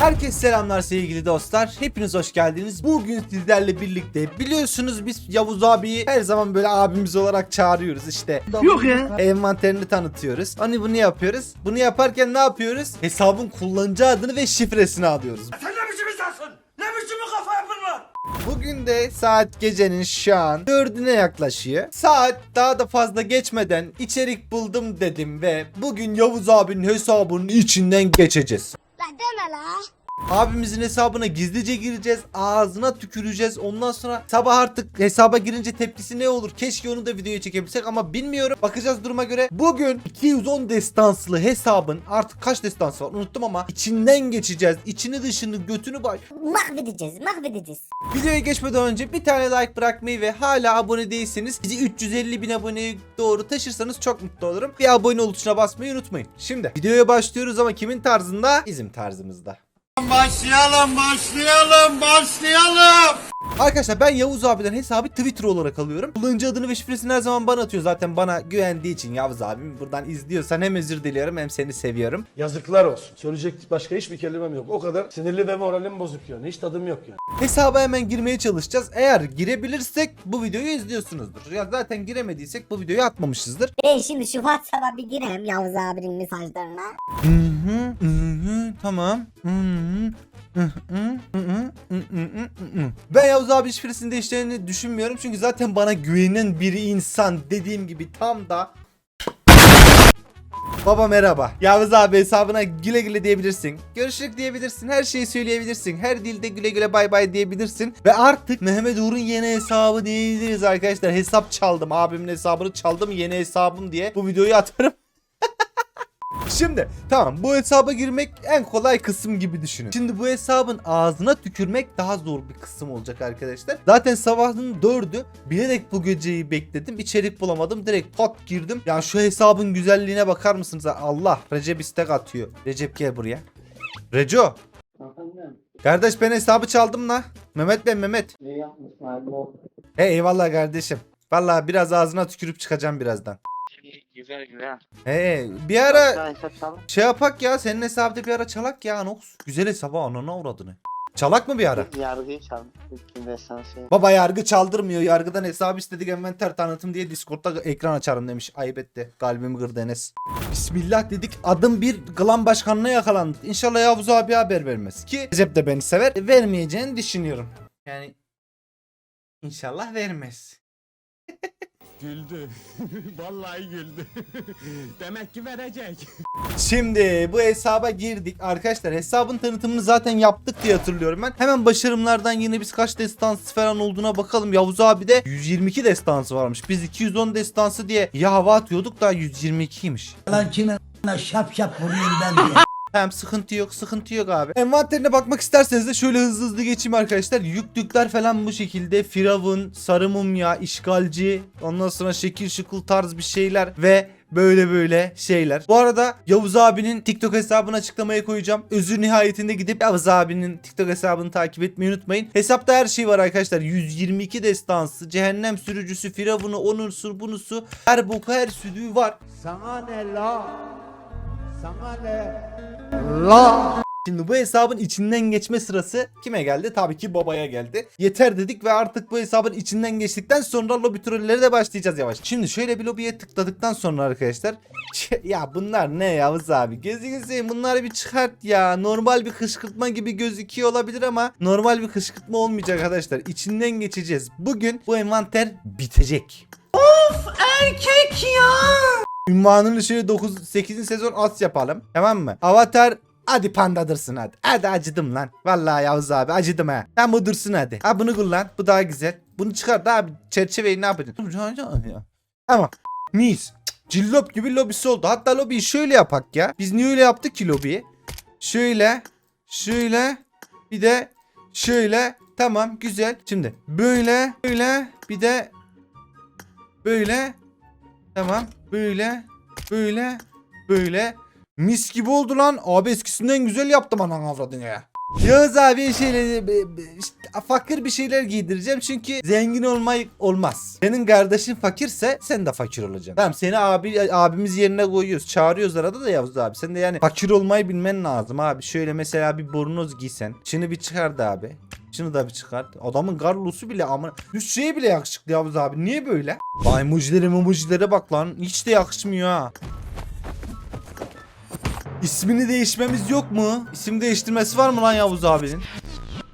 Herkese selamlar sevgili dostlar. Hepiniz hoş geldiniz. Bugün sizlerle birlikte biliyorsunuz biz Yavuz abiyi her zaman böyle abimiz olarak çağırıyoruz işte. Yok ya. Envanterini tanıtıyoruz. Hani bunu yapıyoruz. Bunu yaparken ne yapıyoruz? Hesabın kullanıcı adını ve şifresini alıyoruz. Sen ne biçim insansın? Ne biçim bir kafa yapın var? Bugün de saat gecenin şu an dördüne yaklaşıyor. Saat daha da fazla geçmeden içerik buldum dedim ve bugün Yavuz abinin hesabının içinden geçeceğiz. Lan deme la. Abimizin hesabına gizlice gireceğiz. Ağzına tüküreceğiz. Ondan sonra sabah artık hesaba girince tepkisi ne olur? Keşke onu da videoya çekebilsek ama bilmiyorum. Bakacağız duruma göre. Bugün 210 destanslı hesabın artık kaç destansı var unuttum ama içinden geçeceğiz. İçini dışını götünü baş. Mahvedeceğiz, mahvedeceğiz. Videoya geçmeden önce bir tane like bırakmayı ve hala abone değilseniz bizi 350 bin aboneye doğru taşırsanız çok mutlu olurum. Bir abone ol tuşuna basmayı unutmayın. Şimdi videoya başlıyoruz ama kimin tarzında? Bizim tarzımızda. Başlayalım, başlayalım, başlayalım. Arkadaşlar ben Yavuz abiden hesabı Twitter olarak alıyorum. Kullanıcı adını ve şifresini her zaman bana atıyor. Zaten bana güvendiği için Yavuz abim. Buradan izliyorsan hem özür diliyorum hem seni seviyorum. Yazıklar olsun. Söyleyecek başka hiçbir kelimem yok. O kadar sinirli ve moralim bozuk yani. Hiç tadım yok yani. Hesaba hemen girmeye çalışacağız. Eğer girebilirsek bu videoyu izliyorsunuzdur. Ya zaten giremediysek bu videoyu atmamışızdır. Ben şimdi şu WhatsApp'a bir gireyim Yavuz abinin mesajlarına. Hı hı, hı hı, tamam. Ben Yavuz abi şifresini değiştirdiğini düşünmüyorum. Çünkü zaten bana güvenen bir insan dediğim gibi tam da Baba merhaba. Yavuz abi hesabına güle güle diyebilirsin. Görüşürük diyebilirsin. Her şeyi söyleyebilirsin. Her dilde güle güle bay bay diyebilirsin. Ve artık Mehmet Uğur'un yeni hesabı diyebiliriz arkadaşlar. Hesap çaldım. Abimin hesabını çaldım. Yeni hesabım diye. Bu videoyu atarım. Şimdi tamam bu hesaba girmek en kolay kısım gibi düşünün. Şimdi bu hesabın ağzına tükürmek daha zor bir kısım olacak arkadaşlar. Zaten sabahın dördü bilerek bu geceyi bekledim. İçerik bulamadım. Direkt pat girdim. Ya şu hesabın güzelliğine bakar mısınız? Allah Recep istek atıyor. Recep gel buraya. Reco. Kardeş ben hesabı çaldım la. Mehmet ben Mehmet. He eyvallah kardeşim. Vallahi biraz ağzına tükürüp çıkacağım birazdan. Güzel güzel. He bir ara. Şey yapak ya senin hesabda bir ara çalak ya Anox. Güzel hesabı anana uğradığını. Çalak mı bir ara? Yargıyı. İlkin destansı. Baba yargı çaldırmıyor. Yargıdan hesabı istedik envanter tanıtım diye Discord'da ekran açarım demiş. Ayıp etti. Kalbimi kırdı Enes. Bismillah dedik. Adım bir klan başkanına yakalandık. İnşallah Yavuz abi haber vermez. Ki Recep de beni sever. Vermeyeceğini düşünüyorum. Yani inşallah vermez. Güldü. Vallahi güldü. Demek ki verecek. Şimdi bu hesaba girdik arkadaşlar. Hesabın tanıtımını zaten yaptık diye hatırlıyorum ben. Hemen başarımlardan yine biz kaç destansı falan olduğuna bakalım. Yavuz abi de 122 destansı varmış. Biz 210 destansı diye ya hava atıyorduk da 122'ymiş. Lan kime şap şap vurayım ben diye. Hem sıkıntı yok sıkıntı yok abi. Envanterine bakmak isterseniz de şöyle hızlı hızlı geçeyim arkadaşlar. Yüklükler falan bu şekilde. Firavun, sarı mumya, işgalci, ondan sonra şekil şukul tarz bir şeyler ve böyle böyle şeyler. Bu arada Yavuz abinin TikTok hesabını açıklamaya koyacağım. Özür nihayetinde gidip Yavuz abinin TikTok hesabını takip etmeyi unutmayın. Hesapta her şey var arkadaşlar. 122 destansı, cehennem sürücüsü, firavunu, onusu, bunusu, her boku her südüğü var. Sana ne la? Ne? Şimdi bu hesabın içinden geçme sırası kime geldi? Tabii ki babaya geldi. Yeter dedik ve artık bu hesabın içinden geçtikten sonra lobi trolleri de başlayacağız yavaş. Şimdi şöyle bir lobiye tıkladıktan sonra arkadaşlar ya bunlar ne Yavuz abi gözünü seveyim bunları bir çıkart ya. Normal bir kışkırtma gibi gözüküyor olabilir ama normal bir kışkırtma olmayacak arkadaşlar. İçinden geçeceğiz. Bugün bu envanter bitecek. Erkek ya. Ünvanını şöyle 9 8. sezon as yapalım. Tamam mı? Avatar Hadi panda dursun hadi. Hadi acıdım lan. Vallahi Yavuz abi acıdım ha. Sen bu dursun hadi. Ha bunu kullan. Bu daha güzel. Bunu çıkar da abi çerçeveyi ne yapacaksın? Tamam. Mis. Cillop gibi lobisi oldu. Hatta lobiyi şöyle yapak ya. Biz niye öyle yaptık ki lobiyi? Şöyle. Şöyle. Bir de şöyle. Tamam güzel. Şimdi böyle. Böyle. Bir de böyle. Tamam. Böyle. Böyle. Böyle. Mis gibi oldu lan. Abi eskisinden güzel yaptım anan avradını ya. Yağız abi şeyle be- be- işte fakir bir şeyler giydireceğim çünkü zengin olmayı olmaz. Senin kardeşin fakirse sen de fakir olacaksın. Tamam seni abi abimiz yerine koyuyoruz. Çağırıyoruz arada da Yavuz abi. Sen de yani fakir olmayı bilmen lazım abi. Şöyle mesela bir bornoz giysen. Şunu bir çıkart abi. Şunu da bir çıkart. Adamın garlosu bile ama şeyi bile yakışıklı Yavuz abi. Niye böyle? Vay mujilere mujilere bak lan. Hiç de yakışmıyor ha. İsmini değişmemiz yok mu? İsim değiştirmesi var mı lan Yavuz abinin?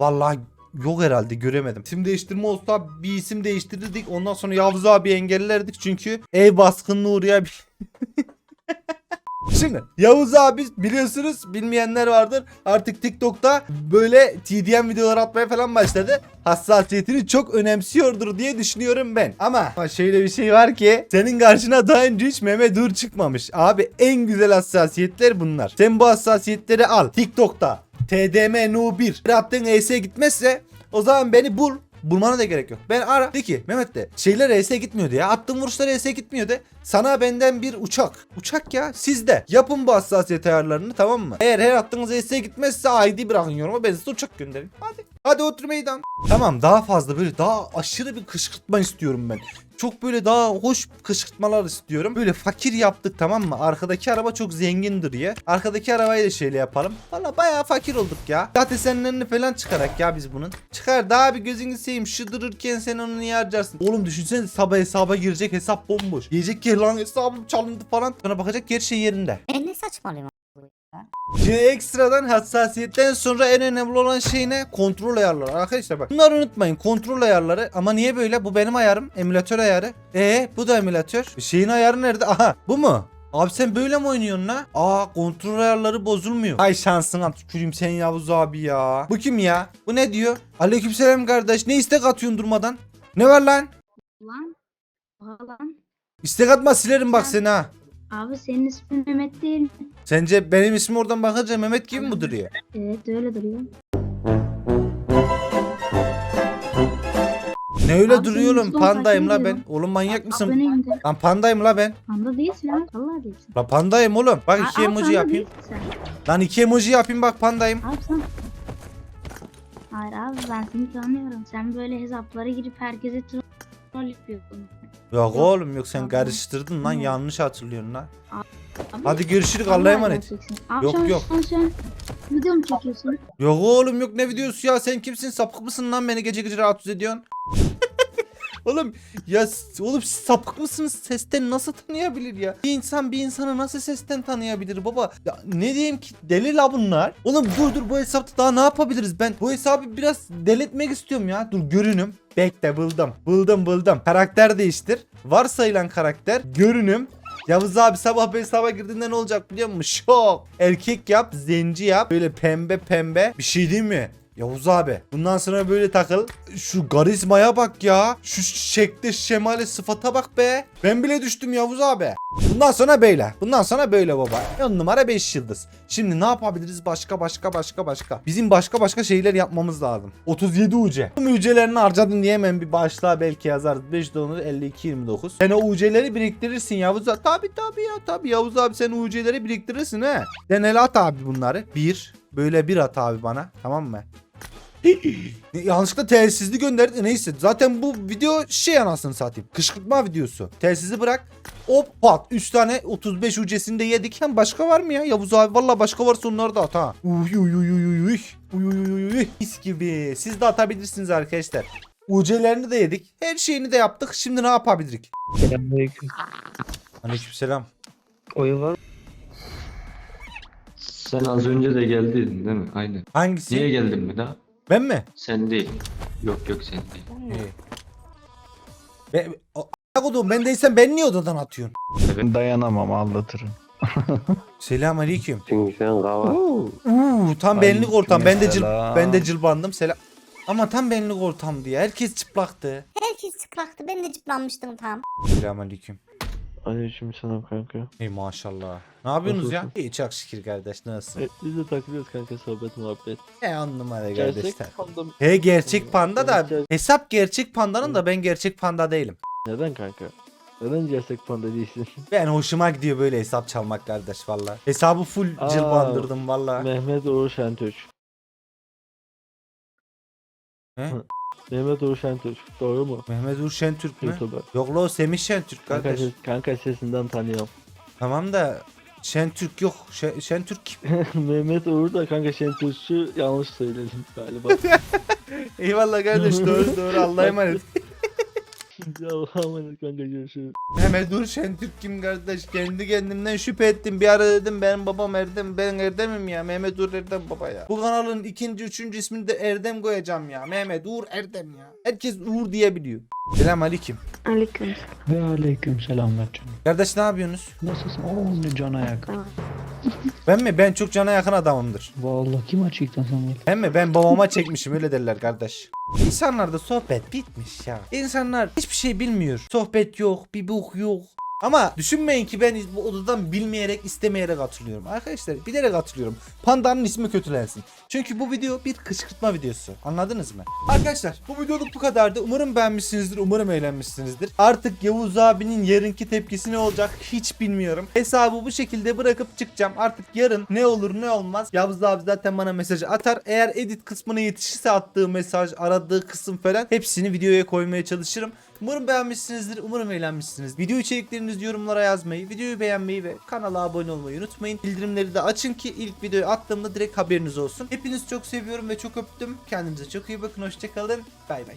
Vallahi yok herhalde göremedim. İsim değiştirme olsa bir isim değiştirirdik. Ondan sonra Yavuz abi engellerdik çünkü ev baskınına uğrayabilir. Şimdi Yavuz abi biliyorsunuz bilmeyenler vardır. Artık TikTok'ta böyle TDM videolar atmaya falan başladı. Hassasiyetini çok önemsiyordur diye düşünüyorum ben. Ama, ama şöyle bir şey var ki senin karşına daha önce hiç Mehmet Uğur çıkmamış. Abi en güzel hassasiyetler bunlar. Sen bu hassasiyetleri al. TikTok'ta TDM No 1 yaptığın ES'e gitmezse o zaman beni bul. Bulmana da gerek yok. Ben ara. De ki Mehmet de şeyler ES'e gitmiyordu ya. Attığım vuruşlar ES'e gitmiyordu. Sana benden bir uçak. Uçak ya sizde. Yapın bu hassasiyet ayarlarını tamam mı? Eğer her attığınız ES'e gitmezse ID bırakın yoruma. Ben size uçak göndereyim. Hadi. Hadi otur meydan. Tamam daha fazla böyle daha aşırı bir kışkırtma istiyorum ben. Çok böyle daha hoş kışkırtmalar istiyorum. Böyle fakir yaptık tamam mı? Arkadaki araba çok zengin duruyor. Arkadaki arabayı da şöyle yapalım. Valla bayağı fakir olduk ya. Zaten seninlerini falan çıkarak ya biz bunun. Çıkar daha bir gözünü seveyim. Şu dururken sen onu niye harcarsın? Oğlum düşünsene sabah hesaba girecek hesap bomboş. Diyecek ki lan hesabım çalındı falan. Sonra bakacak ki her şey yerinde. Ben ne saçmalıyım Şimdi ekstradan hassasiyetten sonra en önemli olan şey ne? Kontrol ayarları. Arkadaşlar bak. Bunları unutmayın. Kontrol ayarları. Ama niye böyle? Bu benim ayarım. Emülatör ayarı. E bu da emülatör. Şeyin ayarı nerede? Aha bu mu? Abi sen böyle mi oynuyorsun la? Aa kontrol ayarları bozulmuyor. Ay şansına tüküreyim sen Yavuz abi ya. Bu kim ya? Bu ne diyor? Aleykümselam kardeş. Ne istek atıyorsun durmadan? Ne var lan? Lan. Lan. İstek atma silerim bak seni ha. Abi senin ismin Mehmet değil mi? Sence benim ismim oradan bakınca Mehmet gibi mi duruyor? Evet öyle duruyor. Ne öyle Abi duruyor oğlum? Pandayım la ben. Oğlum manyak mısın? De. Lan pandayım la ben. Panda değilsin lan. Vallahi değilsin. La pandayım oğlum. Bak iki emoji panda yapayım. değilsin sen. Lan iki emoji yapayım bak pandayım. Abi sen... Hayır abi ben seni tanıyorum. Sen böyle hesaplara girip herkese troll yapıyorsun. Yok oğlum yok sen karıştırdın lan yanlış hatırlıyorsun lan. Abi, Hadi görüşürüz Allah'a emanet. Yok, yok. An video mu çekiyorsun? Yok oğlum yok ne videosu ya sen kimsin sapık mısın lan beni gece gece rahatsız ediyorsun. Oğlum ya oğlum sapık mısınız sesten nasıl tanıyabilir ya? Bir insan bir insanı nasıl sesten tanıyabilir baba? Ya ne diyeyim ki deli la bunlar. Oğlum dur dur bu hesapta daha ne yapabiliriz ben? Bu hesabı biraz deletmek istiyorum ya. Dur görünüm. Bekle buldum. Buldum buldum. Karakter değiştir. Varsayılan karakter. Görünüm. Yavuz abi sabah bu hesaba girdiğinde ne olacak biliyor musun? Şok. Erkek yap, zenci yap. Böyle pembe pembe. Bir şey değil mi? Yavuz abi bundan sonra böyle takıl. Şu karizmaya bak ya. Şu şekle şemale sıfata bak be. Ben bile düştüm Yavuz abi. Bundan sonra böyle. Bundan sonra böyle baba. 10 numara 5 yıldız. Şimdi ne yapabiliriz başka başka başka başka. Bizim başka başka şeyler yapmamız lazım. 37 UC. Bu UC'lerini harcadın diye hemen bir başlığa belki yazarız. 5 dolar 52 29. Sen o UC'leri biriktirirsin Yavuz abi. Tabi tabi ya tabi Yavuz abi sen UC'leri biriktirirsin he. Sen el at abi bunları. Bir. Böyle bir at abi bana. Tamam mı? Yanlışlıkla telsizli gönderdi. Neyse zaten bu video şey anasını satayım. Kışkırtma videosu. Telsizi bırak. Hop pat. 3 tane 35 ucesini de yedik. Hem başka var mı ya? Yavuz abi valla başka varsa onları da at ha. Uy uy uy uy uy uy. Uy uy uy. Mis gibi. Siz de atabilirsiniz arkadaşlar. UC'lerini de yedik. Her şeyini de yaptık. Şimdi ne yapabiliriz? Selamünaleyküm. Aleykümselam. Oyun var mı? Sen az önce de geldin değil mi? Aynen. Hangisi? Niye geldin mi daha? Ben mi? Sen değil. Yok yok sen değil. İyi. Ben, o, a- ben değilsem ben niye odadan atıyorsun? Dayanamam aldatırım. Selam aleyküm. Çünkü sen kahvaltı. Uuu tam benlik ortam. Ben de cıl Aleykümselam. ben de cılbandım. Selam. Ama tam benlik ortam diye. Herkes çıplaktı. Herkes çıplaktı ben de çıplanmıştım tam. Selam aleyküm. Aleyküm selam kanka. Ey maşallah. Ne yapıyorsunuz ya? Nasılsın? İyi çok şükür kardeş. Nasılsın? E, biz de takılıyoruz kanka sohbet muhabbet. He on numara Gerçek kardeşler. panda He gerçek panda da Gerçek- hesap gerçek pandanın da ben gerçek panda değilim. Neden kanka? Neden gerçek panda değilsin? Ben hoşuma gidiyor böyle hesap çalmak kardeş valla. Hesabı full Aa, cılbandırdım valla. Mehmet Uğur Şentürk. Mehmet Uğur Şentürk. Doğru mu? Mehmet Uğur Şentürk mü? YouTuber. Yok la o Semih Şentürk Kanka, kardeş. ses- kanka sesinden tanıyorum. Tamam da Şentürk yok. Şe- Şentürk kim? Mehmet Uğur da kanka Şentürk'ü yanlış söyledim galiba. Eyvallah kardeş doğru doğru Allah'a emanet. Allah'a emanet kanka görüşürüz. Mehmet Uğur Şentürk kim kardeş? Kendi kendimden şüphe ettim. Bir ara dedim benim babam Erdem. Ben Erdem'im ya. Mehmet Uğur Erdem baba ya. Bu kanalın ikinci, üçüncü ismini de Erdem koyacağım ya. Mehmet Uğur Erdem ya. Herkes Uğur diyebiliyor. Selam aleyküm. Aleyküm. Ve aleyküm selam canım. Kardeş ne yapıyorsunuz? Nasılsın? Oo ne cana yakın. Ben mi? Ben çok cana yakın adamımdır. Vallahi kim açıktan sen böyle? Hem mi? Ben babama çekmişim öyle derler kardeş. İnsanlarda sohbet bitmiş ya. İnsanlar hiçbir şey bilmiyor. Sohbet yok, bir bok yok. Ama düşünmeyin ki ben bu odadan bilmeyerek istemeyerek atılıyorum. Arkadaşlar bilerek atılıyorum. Pandanın ismi kötülensin. Çünkü bu video bir kışkırtma videosu. Anladınız mı? Arkadaşlar bu videoluk bu kadardı. Umarım beğenmişsinizdir. Umarım eğlenmişsinizdir. Artık Yavuz abinin yarınki tepkisi ne olacak hiç bilmiyorum. Hesabı bu şekilde bırakıp çıkacağım. Artık yarın ne olur ne olmaz. Yavuz abi zaten bana mesaj atar. Eğer edit kısmına yetişirse attığı mesaj, aradığı kısım falan hepsini videoya koymaya çalışırım. Umarım beğenmişsinizdir. Umarım eğlenmişsiniz. Video içeriklerinizi yorumlara yazmayı, videoyu beğenmeyi ve kanala abone olmayı unutmayın. Bildirimleri de açın ki ilk videoyu attığımda direkt haberiniz olsun. Hepinizi çok seviyorum ve çok öptüm. Kendinize çok iyi bakın. Hoşçakalın. Bay bay.